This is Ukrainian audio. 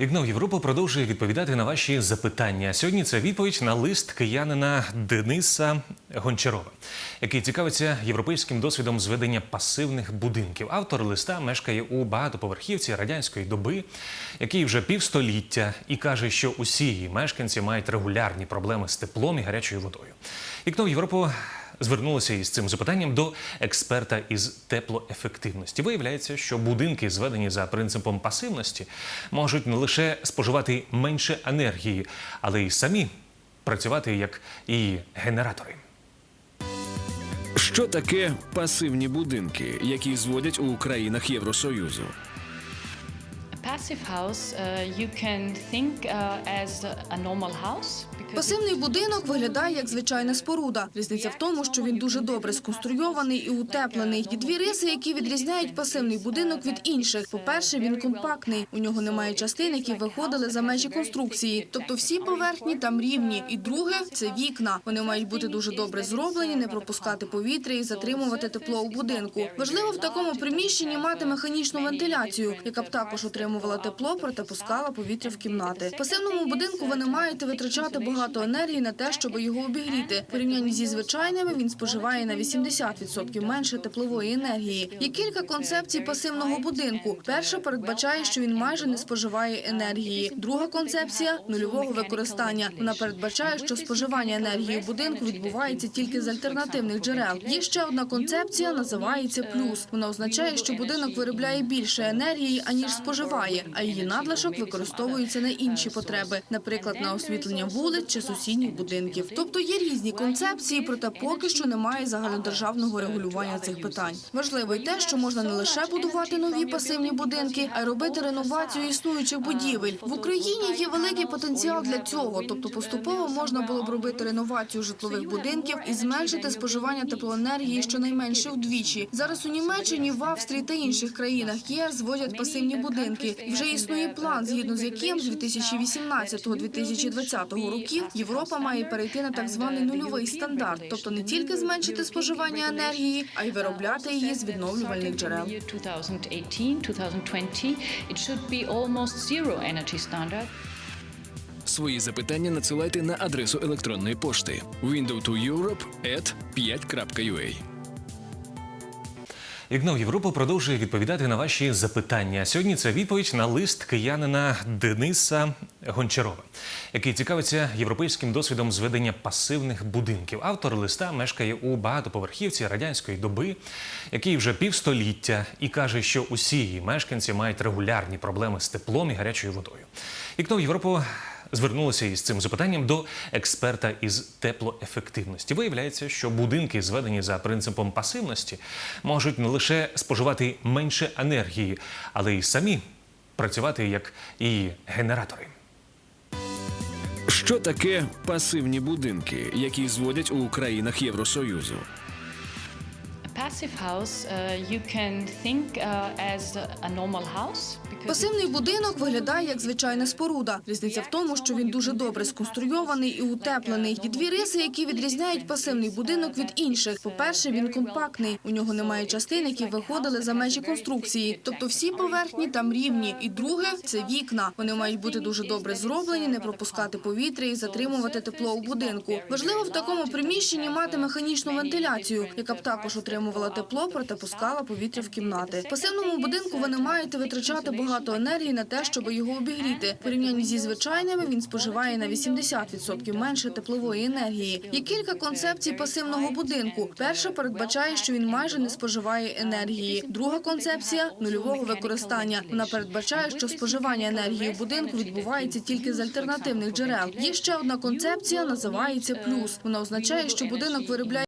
Вікно в Європу продовжує відповідати на ваші запитання. Сьогодні це відповідь на лист киянина Дениса Гончарова, який цікавиться європейським досвідом зведення пасивних будинків. Автор листа мешкає у багатоповерхівці радянської доби, який вже півстоліття, і каже, що усі її мешканці мають регулярні проблеми з теплом і гарячою водою. Вікно в Європу звернулося із цим запитанням до експерта із теплоефективності. Виявляється, що будинки, зведені за принципом пасивності, можуть не лише споживати менше енергії, але й самі працювати як і генератори. Що таке пасивні будинки, які зводять у країнах Євросоюзу? Passive house uh, you can think uh, as a normal house Пасивний будинок виглядає як звичайна споруда. Різниця в тому, що він дуже добре сконструйований і утеплений. Є дві риси, які відрізняють пасивний будинок від інших. По-перше, він компактний. У нього немає частин, які виходили за межі конструкції. Тобто всі поверхні там рівні. І друге це вікна. Вони мають бути дуже добре зроблені, не пропускати повітря і затримувати тепло у будинку. Важливо в такому приміщенні мати механічну вентиляцію, яка б також отримувала тепло, проте пускала повітря в кімнати. В пасивному будинку ви не маєте витрачати багато енергії на те, щоб його обігріти. В порівнянні зі звичайними він споживає на 80% менше теплової енергії. Є кілька концепцій пасивного будинку. Перша передбачає, що він майже не споживає енергії. Друга концепція нульового використання. Вона передбачає, що споживання енергії в будинку відбувається тільки з альтернативних джерел. Є ще одна концепція, називається плюс. Вона означає, що будинок виробляє більше енергії аніж споживає, а її надлишок використовується на інші потреби, наприклад, на освітлення вулиць чи сусідніх будинків. Тобто є різні концепції, проте поки що немає загальнодержавного регулювання цих питань. Важливо й те, що можна не лише будувати нові пасивні будинки, а й робити реновацію існуючих будівель. В Україні є великий потенціал для цього, тобто поступово можна було б робити реновацію житлових будинків і зменшити споживання теплоенергії щонайменше вдвічі. Зараз у Німеччині, в Австрії та інших країнах ЄС зводять пасивні будинки. Вже існує план, згідно з яким з 2018-2020 років Європа має перейти на так званий нульовий стандарт, тобто не тільки зменшити споживання енергії, а й виробляти її з відновлювальних джерел. year 2018-2020 it should be almost zero energy standard. Свої запитання надсилайте на адресу електронної пошти window2europe@5.ua. Вікно в Європу продовжує відповідати на ваші запитання. Сьогодні це відповідь на лист киянина Дениса Гончарова, який цікавиться європейським досвідом зведення пасивних будинків. Автор листа мешкає у багатоповерхівці радянської доби, який вже півстоліття, і каже, що усі її мешканці мають регулярні проблеми з теплом і гарячою водою. Вікно в Європу звернулося із цим запитанням до експерта із теплоефективності. Виявляється, що будинки, зведені за принципом пасивності, можуть не лише споживати менше енергії, але й самі працювати як і генератори. Що таке пасивні будинки, які зводять у країнах Євросоюзу? Passive house uh, you can uh, Пасивний будинок виглядає як звичайна споруда. Різниця в тому, що він дуже добре сконструйований і утеплений. Є дві риси, які відрізняють пасивний будинок від інших. По-перше, він компактний. У нього немає частин, які виходили за межі конструкції. Тобто всі поверхні там рівні. І друге це вікна. Вони мають бути дуже добре зроблені, не пропускати повітря і затримувати тепло у будинку. Важливо в такому приміщенні мати механічну вентиляцію, яка б також отримувала тепло, проте пускала повітря в кімнати. В пасивному будинку ви не маєте витрачати багато енергії на те, щоб його обігріти. В порівнянні зі звичайними він споживає на 80% менше теплової енергії. Є кілька концепцій пасивного будинку. Перша передбачає, що він майже не споживає енергії. Друга концепція нульового використання. Вона передбачає, що споживання енергії в будинку відбувається тільки з альтернативних джерел. Є ще одна концепція, називається плюс. Вона означає, що будинок виробляє